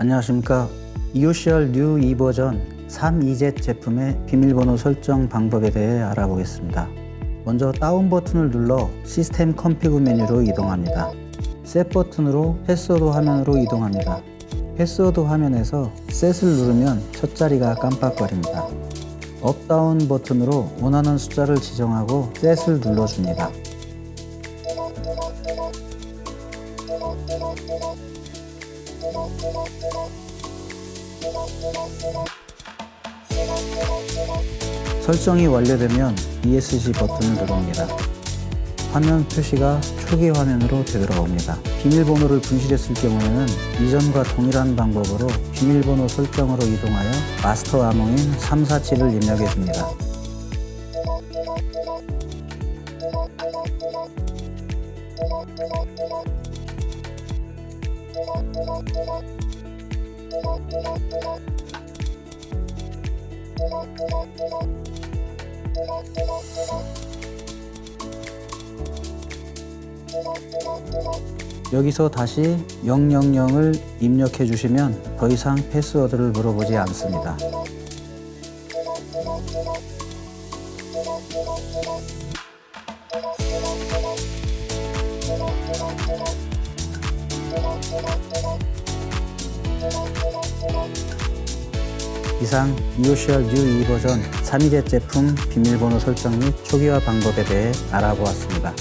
안녕하십니까. EOCR 뉴 2버전 32Z 제품의 비밀번호 설정 방법에 대해 알아보겠습니다. 먼저 다운 버튼을 눌러 시스템 컴피그 메뉴로 이동합니다. 셋 버튼으로 패스워드 화면으로 이동합니다. 패스워드 화면에서 셋을 누르면 첫 자리가 깜빡거립니다. 업다운 버튼으로 원하는 숫자를 지정하고 셋을 눌러줍니다. 설정이 완료되면 ESC 버튼을 누릅니다. 화면 표시가 초기 화면으로 되돌아옵니다. 비밀번호를 분실했을 경우에는 이전과 동일한 방법으로 비밀번호 설정으로 이동하여 마스터 암호인 347을 입력해 줍니다. 여기서 다시 000을 입력해 주시면 더 이상 패스워드를 물어보지 않습니다. 이상 EOCR 뉴 2버전 32제 제품 비밀번호 설정 및 초기화 방법에 대해 알아보았습니다.